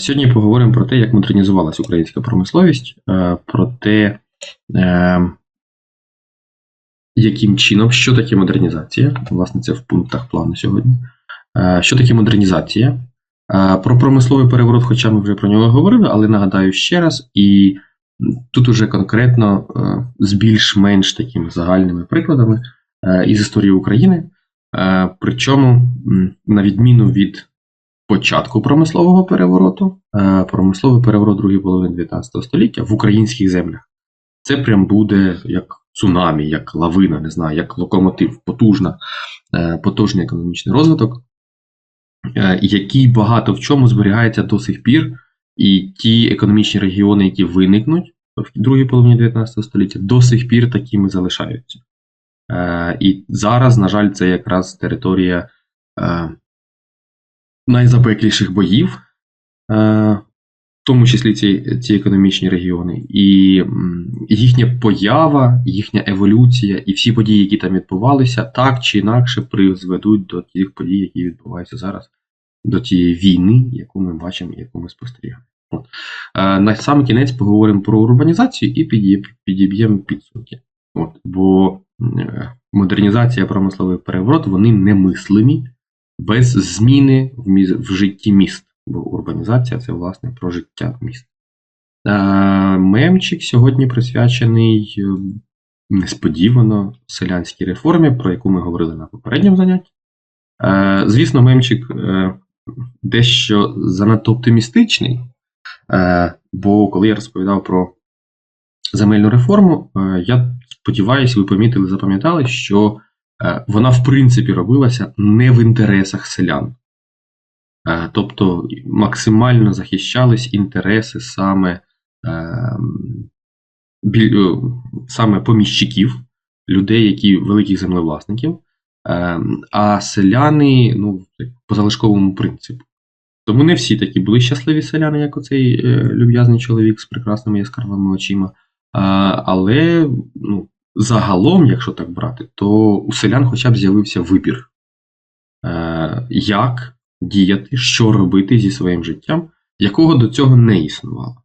Сьогодні поговоримо про те, як модернізувалася українська промисловість, е, про те, е, яким чином, що таке модернізація. Власне, це в пунктах плану сьогодні. Е, Що таке модернізація? Про промисловий переворот, хоча ми вже про нього говорили, але нагадаю ще раз, і тут уже конкретно з більш-менш такими загальними прикладами із історії України. Причому, на відміну від початку промислового перевороту, е, промисловий переворот другої половини 19 століття в українських землях. Це прям буде як цунамі, як лавина, не знаю, як локомотив, потужна, е, потужний економічний розвиток, е, який багато в чому зберігається до сих пір, і ті економічні регіони, які виникнуть в другій половині 19 століття, до сих пір такими залишаються. І зараз, на жаль, це якраз територія найзапекліших боїв, е, в тому числі ці, ці економічні регіони, і їхня поява, їхня еволюція і всі події, які там відбувалися, так чи інакше призведуть до тих подій, які відбуваються зараз, до тієї війни, яку ми бачимо, яку ми спостерігаємо. От. Е, На сам кінець поговоримо про урбанізацію і підіб'ємо підсумки. От, бо е, модернізація, промисловий переворот, вони немислимі без зміни в, міс- в житті міст. Бо урбанізація це власне про життя міст. Е, Мемчик сьогодні присвячений е, несподівано селянській реформі, про яку ми говорили на попередньому занятті. Е, Звісно, мемчик дещо занадто оптимістичний, бо коли я розповідав про земельну реформу, я сподіваюся, ви помітили, запам'ятали, що вона в принципі робилася не в інтересах селян. Е, Тобто максимально захищались інтереси саме, е, біль- е, саме поміщиків, людей, які великих землевласників, е, а селяни ну, по залишковому принципу. Тому не всі такі були щасливі селяни, як оцей е, люб'язний чоловік з прекрасними яскравими очима. Але ну, загалом, якщо так брати, то у селян хоча б з'явився вибір, е, як діяти, що робити зі своїм життям, якого до цього не існувало.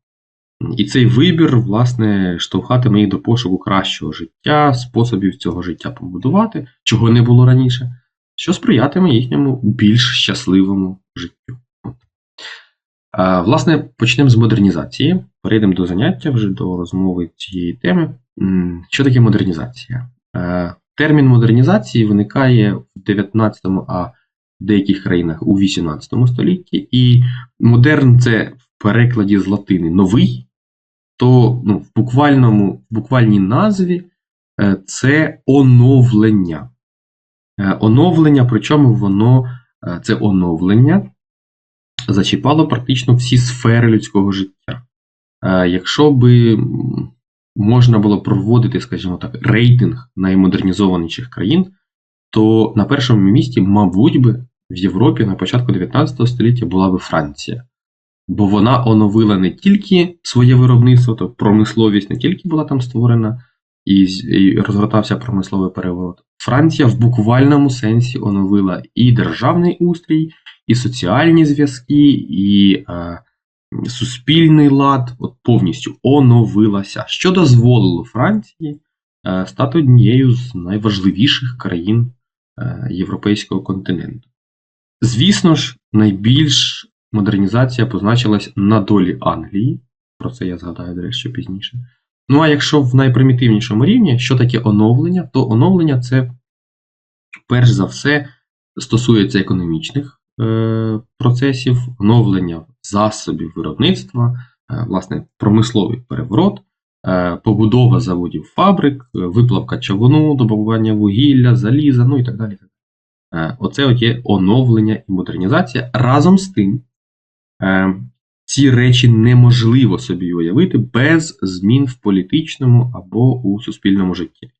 І цей вибір, власне, штовхатиме їх до пошуку кращого життя, способів цього життя побудувати, чого не було раніше, що сприятиме їхньому більш щасливому життю. Е, Власне, почнемо з модернізації. Перейдемо до заняття вже до розмови цієї теми. Що таке модернізація? Е, Термін модернізації виникає в 19, а в деяких країнах у 18 столітті, і модерн це в перекладі з латини новий, то ну, в буквальному, в буквальній назві е, це оновлення. Е, Оновлення, причому воно це оновлення зачіпало практично всі сфери людського життя. Якщо би можна було проводити, скажімо так, рейтинг наймодернізованіших країн, то на першому місці, мабуть би, в Європі на початку 19 століття була би Франція. Бо вона оновила не тільки своє виробництво, тобто промисловість не тільки була там створена і, і розгортався промисловий переворот. Франція в буквальному сенсі оновила і державний устрій, і соціальні зв'язки, і е, суспільний лад от повністю оновилася, що дозволило Франції е, стати однією з найважливіших країн е, європейського континенту. Звісно ж, найбільш модернізація позначилась на долі Англії. Про це я згадаю, до речі, пізніше. Ну а якщо в найпримітивнішому рівні, що таке оновлення, то оновлення це перш за все стосується економічних процесів, оновлення засобів виробництва, е, власне, промисловий переворот, е, побудова заводів фабрик, е, виплавка чавуну, добування вугілля, заліза, ну і так далі. Е, Оце от є оновлення і модернізація. Разом з тим, е, ці речі неможливо собі уявити без змін в політичному або у суспільному житті.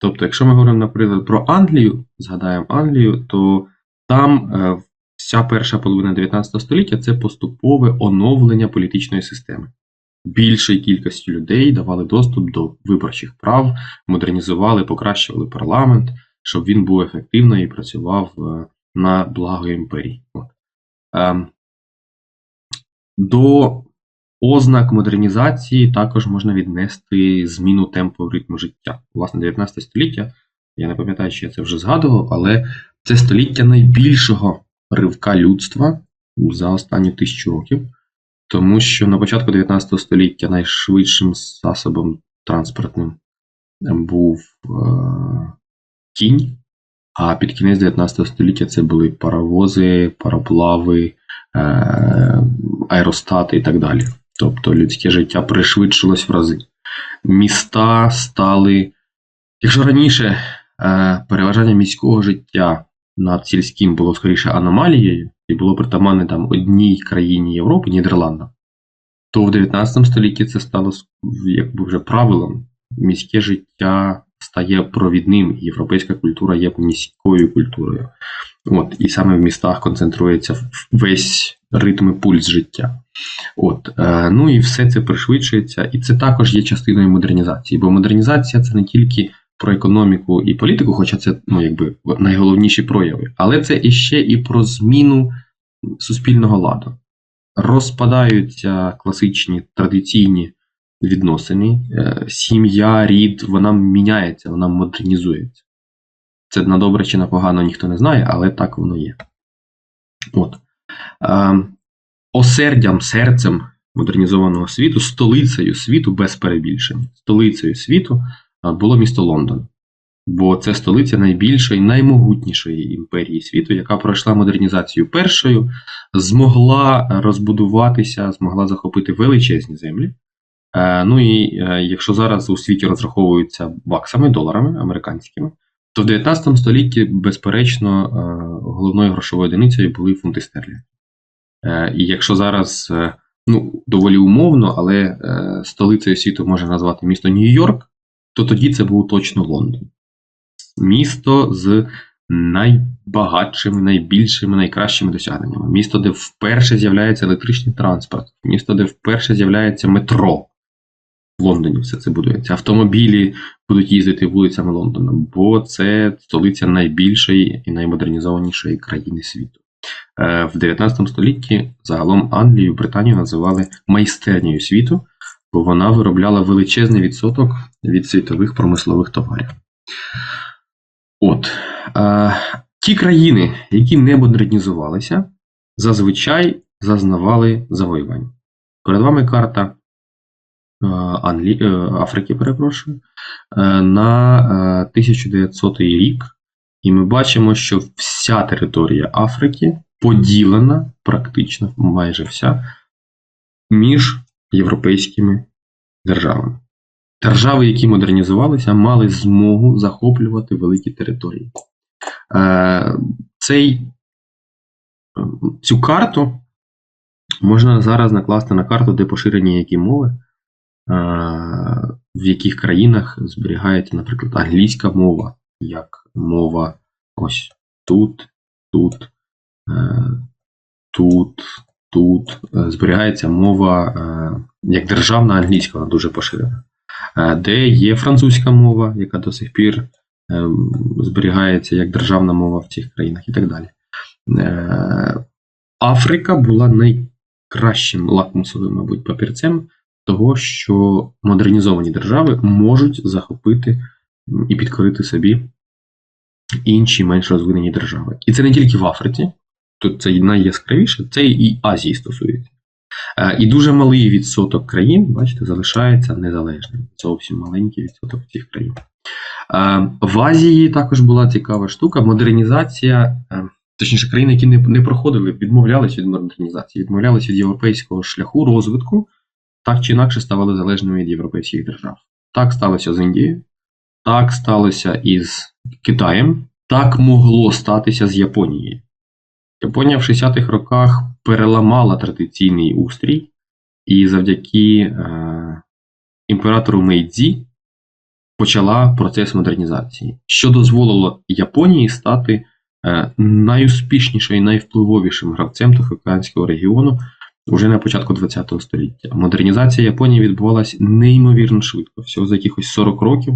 Тобто, якщо ми говоримо, наприклад, про Англію, згадаємо Англію, то там е, вся перша половина 19 століття це поступове оновлення політичної системи. Більшій кількості людей давали доступ до виборчих прав, модернізували, покращували парламент, щоб він був ефективно і працював е, на благо імперії. Ем, До ознак модернізації також можна віднести зміну темпу ритму життя. Власне, 19 століття, я не пам'ятаю, чи я це вже згадував, але це століття найбільшого ривка людства за останні тисячу років. Тому що на початку 19 століття найшвидшим засобом транспортним був е, кінь, а під кінець 19 століття це були паровози, пароплави, е, аеростати і так далі. Тобто людське життя пришвидшилось в рази. Міста стали, якщо раніше е, переважання міського життя над сільським було скоріше аномалією, і було притаманне там одній країні Європи, Нідерландам, то в 19 столітті це стало якби вже правилом. Міське життя стає провідним, європейська культура є міською культурою. От, І саме в містах концентрується весь ритм і пульс життя. От, е, Ну і все це пришвидшується, і це також є частиною модернізації. Бо модернізація це не тільки про економіку і політику, хоча це ну, якби найголовніші прояви, але це іще і про зміну суспільного ладу. Розпадаються класичні традиційні відносини, е, сім'я, рід, вона міняється, вона модернізується. Це на добре чи на погано ніхто не знає, але так воно є. От. Е, осердям, серцем модернізованого світу, столицею світу без перебільшення. Столицею світу було місто Лондон. Бо це столиця найбільшої, наймогутнішої імперії світу, яка пройшла модернізацію першою, змогла розбудуватися, змогла захопити величезні землі. Е, ну і е, якщо зараз у світі розраховуються баксами, доларами американськими, то в 19 столітті, безперечно, е, головною грошовою одиницею були фунти стерлінги. І якщо зараз ну, доволі умовно, але столицею світу можна назвати місто Нью-Йорк, то тоді це був точно Лондон. Місто з найбагатшими, найбільшими, найкращими досягненнями. Місто, де вперше з'являється електричний транспорт, місто, де вперше з'являється метро. В Лондоні все це будується. Автомобілі будуть їздити вулицями Лондона, бо це столиця найбільшої і наймодернізованішої країни світу. Е, в 19 столітті загалом Англію, Британію називали майстернею світу, вона виробляла величезний відсоток від світових промислових товарів. От е, ті країни, які не модернізувалися, зазвичай зазнавали завоювань. Перед вами карта е, Англі... Е, Африки, перепрошую, е, на е, 1900 рік, і ми бачимо, що вся територія Африки поділена, практично майже вся, між європейськими державами. Держави, які модернізувалися, мали змогу захоплювати великі території. Е, цей, Цю карту можна зараз накласти на карту, де поширені які мови, е, в яких країнах зберігається, наприклад, англійська мова, як мова ось тут, тут, е, тут, тут. Зберігається мова як державна англійська, вона дуже поширена. Е, де є французька мова, яка до сих пір е, зберігається як державна мова в цих країнах і так далі. Е, Африка була найкращим лакмусовим, мабуть, папірцем того, що модернізовані держави можуть захопити і підкорити собі інші менш розвинені держави. І це не тільки в Африці, тут це найяскравіше, це і Азії стосується. Е, і дуже малий відсоток країн, бачите, залишається незалежним. Зовсім маленький відсоток цих країн. Е, в Азії також була цікава штука. Модернізація, е, точніше, країни, які не проходили, відмовлялися від модернізації, відмовлялися від європейського шляху розвитку, так чи інакше ставали залежними від європейських держав. Так сталося з Індією, так сталося із Китаєм, так могло статися з Японією. Японія в 60-х роках переламала традиційний устрій, і завдяки е, імператору Мейдзі почала процес модернізації, що дозволило Японії стати е, найуспішнішим і найвпливовішим гравцем Тихоокеанського регіону вже на початку ХХ століття. Модернізація Японії відбувалася неймовірно швидко. Всього за якихось 40 років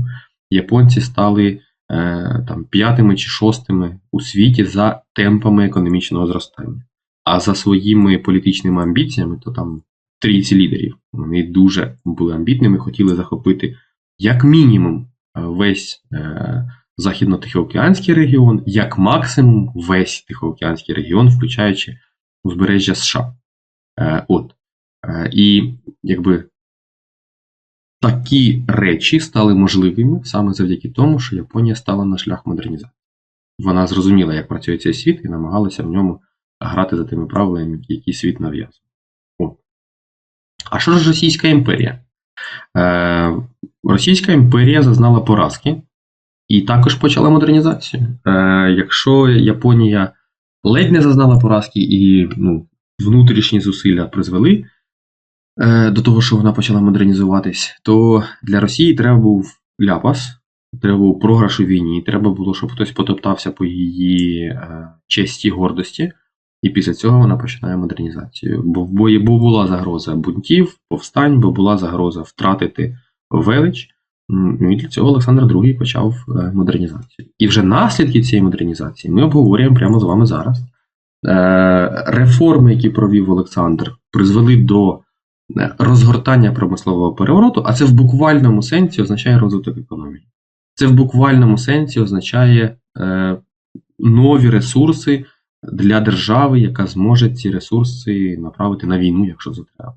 японці стали. Е, там, п'ятими чи шостими у світі за темпами економічного зростання. А за своїми політичними амбіціями, то там трійці лідерів. Вони дуже були амбітними, хотіли захопити як мінімум е, весь е, західно-тихоокеанський регіон, як максимум весь Тихоокеанський регіон, включаючи узбережжя США. От. І якби такі речі стали можливими саме завдяки тому, що Японія стала на шлях модернізації. Вона зрозуміла, як працює цей світ, і намагалася в ньому грати за тими правилами, які світ нав'язує. А що ж Російська імперія? Е, Російська імперія зазнала поразки і також почала модернізацію. Е, якщо Японія ледь не зазнала поразки і ну, внутрішні зусилля призвели до того, що вона почала модернізуватись, то для Росії треба був ляпас, треба був програш у війні, треба було, щоб хтось потоптався по її е, честі гордості. І після цього вона починає модернізацію. Бо в бої бо була загроза бунтів, повстань, бо була загроза втратити велич. Ну і для цього Олександр II почав е, модернізацію. І вже наслідки цієї модернізації ми обговорюємо прямо з вами зараз. Е, Реформи, які провів Олександр, призвели до е, розгортання промислового перевороту, а це в буквальному сенсі означає розвиток економіки. Це в буквальному сенсі означає е, нові ресурси для держави, яка зможе ці ресурси направити на війну, якщо це треба.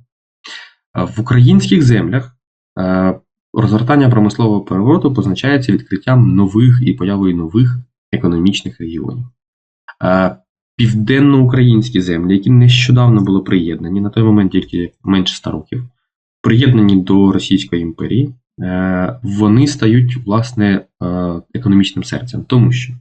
Е, В українських землях е, розгортання промислового перевороту позначається відкриттям нових і появою нових економічних регіонів. Е, Південноукраїнські землі, які нещодавно були приєднані, на той момент тільки менше 100 років, приєднані до Російської імперії, е, вони стають власне е, економічним серцем, тому що е,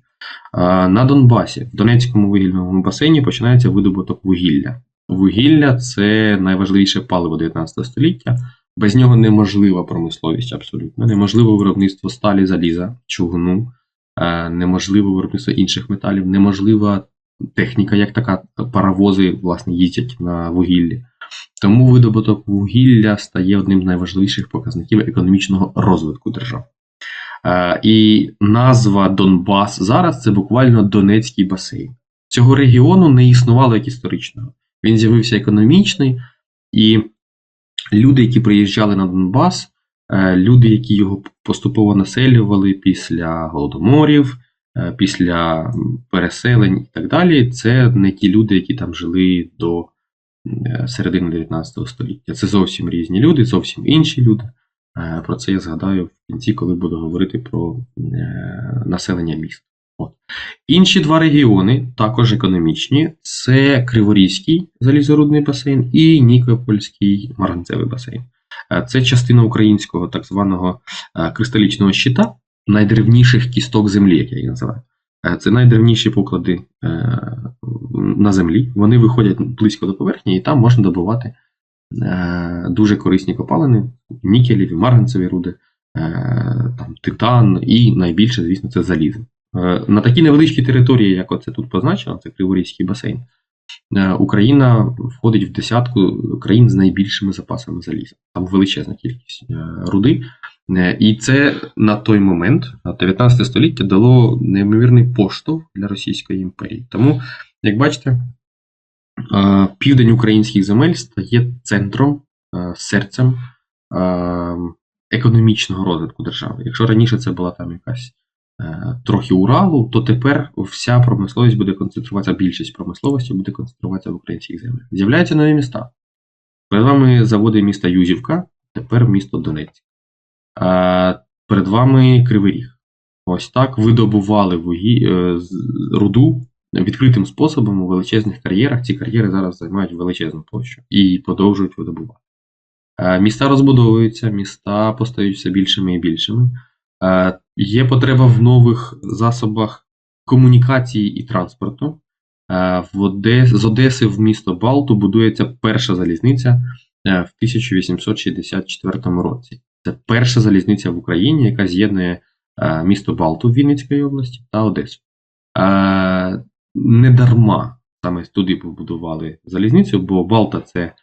на Донбасі, в Донецькому вугільному басейні, починається видобуток вугілля. Вугілля це найважливіше паливо 19 століття. Без нього неможлива промисловість абсолютно. Неможливо виробництво сталі, заліза, чугуну, неможливо виробництво інших металів, неможлива техніка, як така паровози, власне, їздять на вугіллі. Тому видобуток вугілля стає одним з найважливіших показників економічного розвитку держав. Е, І назва Донбас зараз це буквально Донецький басейн. Цього регіону не існувало як історичного. Він з'явився економічний, і люди, які приїжджали на Донбас, е, люди, які його поступово населювали після голодоморів, після переселень і так далі, це не ті люди, які там жили до е, середини 19 століття. Це зовсім різні люди, зовсім інші люди. Е, Про це я згадаю в кінці, коли буду говорити про е, населення міст. От. Інші два регіони, також економічні, це Криворізький залізорудний басейн і Нікопольський марганцевий басейн. Е, Це частина українського так званого е, кристалічного щита, найдревніших кісток землі, як я їх називаю. Е, Це найдревніші поклади е, на землі. Вони виходять близько до поверхні, і там можна добувати е, дуже корисні копалини, нікелеві, марганцеві руди, там, титан і найбільше, звісно, це залізо. На такій невеличкій території, як оце тут позначено, це Криворізький басейн, Україна входить в десятку країн з найбільшими запасами заліза. Там величезна кількість руди. Е, І це на той момент, на 19 століття, дало неймовірний поштовх для Російської імперії. Тому, як бачите, е, південь українських земель стає центром, е, серцем економічного розвитку держави. Якщо раніше це була там якась трохи Уралу, то тепер вся промисловість буде концентруватися, більшість промисловості буде концентруватися в українських землях. З'являються нові міста. Перед вами заводи міста Юзівка, тепер місто Донецьк. Е, Перед вами Кривий Ріг. Ось так видобували вугі... е, руду відкритим способом у величезних кар'єрах. Ці кар'єри зараз займають величезну площу і продовжують видобувати. Е, Міста розбудовуються, міста постають все більшими і більшими. Є потреба в нових засобах комунікації і транспорту. В Одес... З Одеси в місто Балту будується перша залізниця в 1864 році. Це перша залізниця в Україні, яка з'єднує е, місто Балту в Вінницької області та Одесу. Е, Не дарма саме туди побудували залізницю, бо Балта це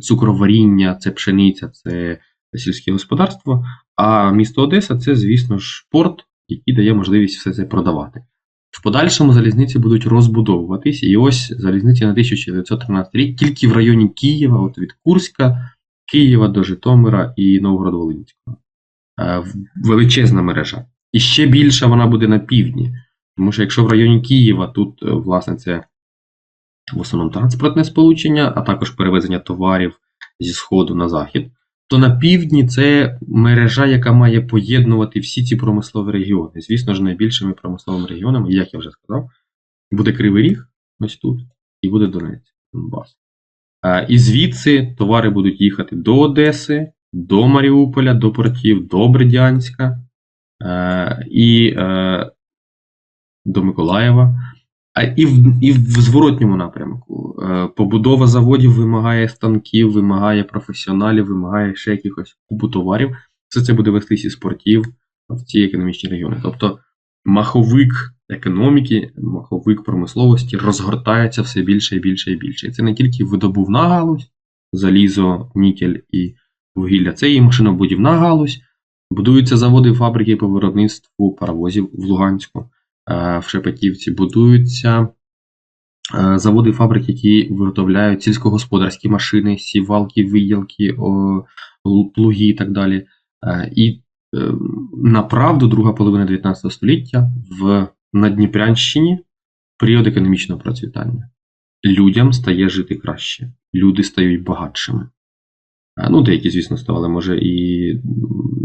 цукроваріння, це пшениця, це сільське господарство. А місто Одеса це, звісно ж, порт, який дає можливість все це продавати. В подальшому залізниці будуть розбудовуватись, і ось залізниці на 1913 рік тільки в районі Києва, от від Курська, Києва до Житомира і Новгород-Волинського. Е, Величезна мережа. І ще більша вона буде на півдні. Тому що якщо в районі Києва тут, е, власне, це в основному транспортне сполучення, а також перевезення товарів зі сходу на захід, то на півдні це мережа, яка має поєднувати всі ці промислові регіони. Звісно ж, найбільшими промисловими регіонами, як я вже сказав, буде Кривий Ріг, ось тут, і буде Донець, Донбас. І звідси товари будуть їхати до Одеси, до Маріуполя, до портів, до Бердянська і е, до Миколаєва. А і в, і в зворотньому напрямку. Е, Побудова заводів вимагає станків, вимагає професіоналів, вимагає ще якихось купу товарів. Все це буде вестись із портів в ці економічні регіони. Тобто маховик економіки, маховик промисловості розгортається все більше і більше і більше. І це не тільки видобувна галузь, залізо, нікель і вугілля, це і машинобудівна галузь. Будуються заводи, фабрики по виробництву паровозів в Луганську, е, в Шепетівці. Будуються е, заводи, фабрики, які виготовляють сільськогосподарські машини, сівалки, виялки, плуги і так далі. Е, І е, направду, друга половина 19 століття в Надніпрянщині період економічного процвітання. Людям стає жити краще, люди стають багатшими. Е, Ну, деякі, звісно, ставали, може, і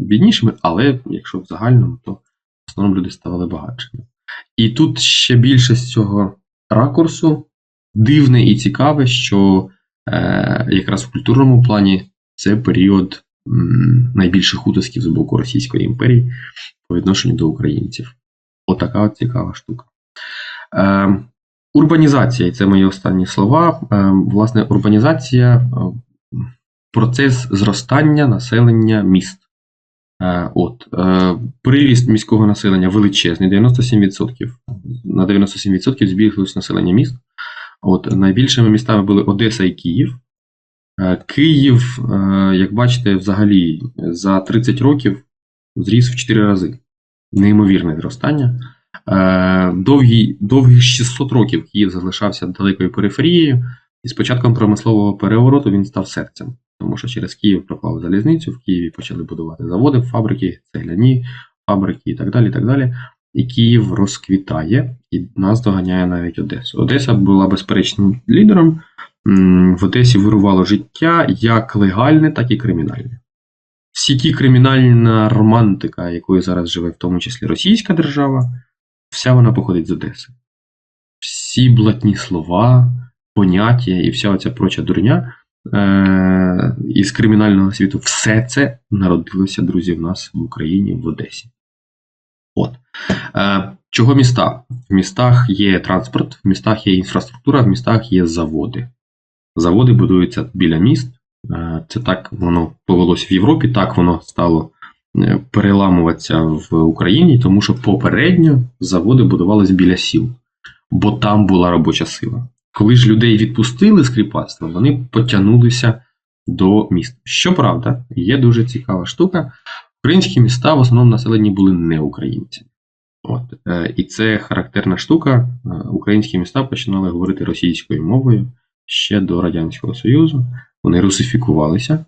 біднішими, але якщо в загальному, то в основному люди ставали багатшими. І тут ще більше з цього ракурсу дивне і цікаве, що е, якраз в культурному плані це період найбільших утисків з боку Російської імперії по відношенню до українців. Отака от цікава штука. Е, урбанізація, це мої останні слова. Е, власне, урбанізація е, процес зростання населення міст. Е, От, е, приріст міського населення величезний, 97%. На 97% збільшилось населення міст. От, найбільшими містами були Одеса і Київ. Е, Київ, як бачите, взагалі за 30 років зріс в 4 рази. Неймовірне зростання. Е, Довгі, 600 років Київ залишався далекою периферією, і з початком промислового перевороту він став серцем. Тому що через Київ проклали залізницю, в Києві почали будувати заводи, фабрики, цегляні фабрики і так далі. І так далі. І Київ розквітає, і нас доганяє навіть Одесу. Одеса була безперечним лідером. В Одесі вирувало життя як легальне, так і кримінальне. Всі ті кримінальна романтика, якою зараз живе в тому числі російська держава, вся вона походить з Одеси. Всі блатні слова, поняття і вся оця проча дурня е- із кримінального світу, все це народилося, друзі, в нас в Україні, в Одесі. От. Е, чого міста? В містах є транспорт, в містах є інфраструктура, в містах є заводи. Заводи будуються біля міст. Е, Це так воно повелося в Європі, так воно стало е, переламуватися в Україні, тому що попередньо заводи будувалися біля сіл, бо там була робоча сила. Коли ж людей відпустили з кріпацтва, вони потягнулися до міст. Щоправда, є дуже цікава штука. Українські міста в основному населені були не українці. От. е, І це характерна штука. Українські міста починали говорити російською мовою ще до Радянського Союзу. Вони русифікувалися.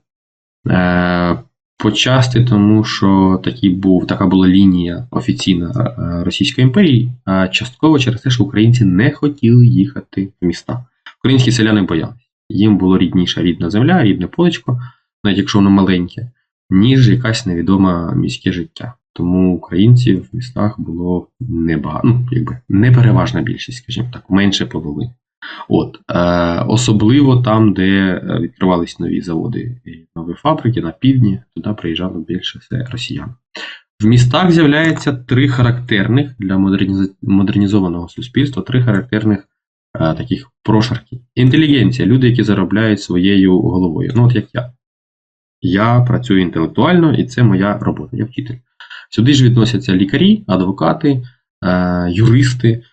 Е, Почасти тому, що такий був, така була лінія офіційна е, Російської імперії, а частково через те, що українці не хотіли їхати в міста. Українські селяни боялися. Їм було рідніша рідна земля, рідне полечко, навіть якщо воно маленьке, ніж якась невідома міське життя. Тому українців в містах було небагато, ну, якби не переважна більшість, скажімо так, менше половини. От, е, особливо там, де е, відкривались нові заводи і нові фабрики на півдні, туди приїжджало більше все росіян. В містах з'являється три характерних для модернізованого суспільства, три характерних е, таких прошарки. Інтелігенція, люди, які заробляють своєю головою. Ну, от як я. Я працюю інтелектуально, і це моя робота, я вчитель. Сюди ж відносяться лікарі, адвокати, е, юристи,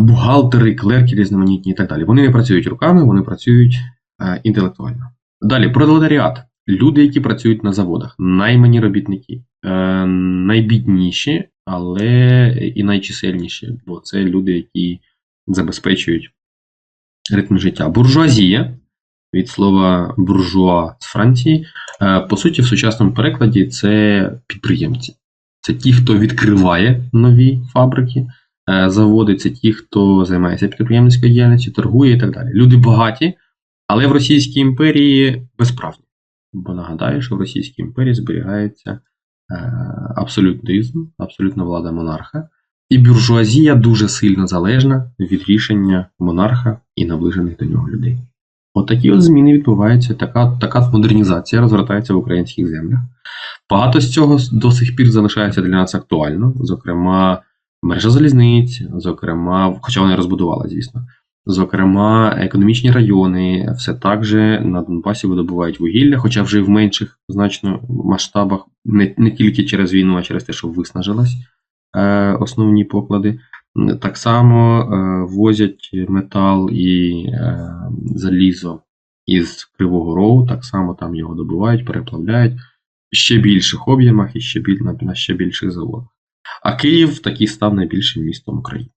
бухгалтери, клерки різноманітні і так далі. Вони не працюють руками, вони працюють е, інтелектуально. Далі, пролетаріат. Люди, які працюють на заводах, наймані робітники, е, найбідніші але і найчисельніші, бо це люди, які забезпечують ритм життя. Буржуазія від слова буржуа з Франції, е, по суті, в сучасному перекладі це підприємці. Це ті, хто відкриває нові фабрики, е, заводи, це ті, хто займається підприємницькою діяльністю, торгує і так далі. Люди багаті, але в Російській імперії безправні. Бо нагадаю, що в Російській імперії зберігається е, абсолютизм, абсолютна влада монарха, і бюржуазія дуже сильно залежна від рішення монарха і наближених до нього людей. От такі от зміни відбуваються, така, така модернізація розгортається в українських землях. Багато з цього до сих пір залишається для нас актуально, зокрема, мережа залізниць, зокрема, хоча вони розбудували, звісно. Зокрема, економічні райони, все так же на Донбасі видобувають вугілля, хоча вже в менших значно масштабах, не, не тільки через війну, а через те, що виснажилась е, основні поклади. Так само е, возять метал і е, залізо із Кривого Рогу, так само там його добувають, переплавляють ще більших об'ємах і ще біль, на, на ще більших заводах. А Київ таки став найбільшим містом України.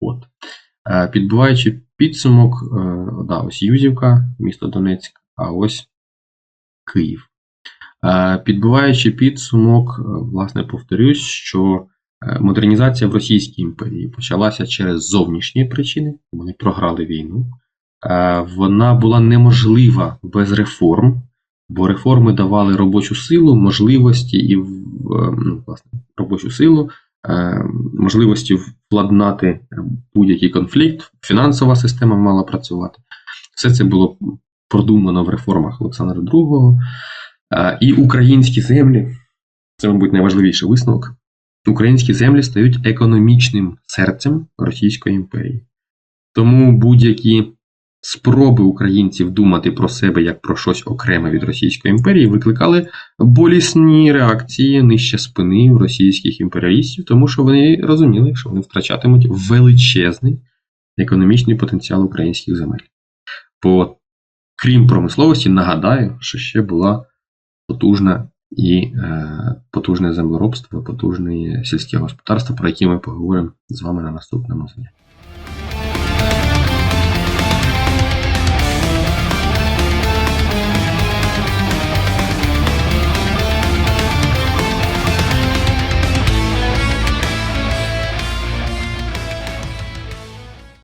От. Е, Підбиваючи підсумок, е, да, ось Юзівка, місто Донецьк, а ось Київ. Е, Підбиваючи підсумок, власне, повторюсь, що модернізація в Російській імперії почалася через зовнішні причини, вони програли війну. Вона була неможлива без реформ, бо реформи давали робочу силу, можливості і е, ну, власне, робочу силу, е, можливості владнати будь-який конфлікт, фінансова система мала працювати. Все це було продумано в реформах Олександра II. Е, І українські землі, це, мабуть, найважливіший висновок. Українські землі стають економічним серцем Російської імперії. Тому будь-які спроби українців думати про себе як про щось окреме від Російської імперії викликали болісні реакції нижче спини у російських імперіалістів, тому що вони розуміли, що вони втрачатимуть величезний економічний потенціал українських земель. Бо, крім промисловості, нагадаю, що ще була потужна і е, потужне землеробство, потужне сільське господарство, про які ми поговоримо з вами на наступному занятті.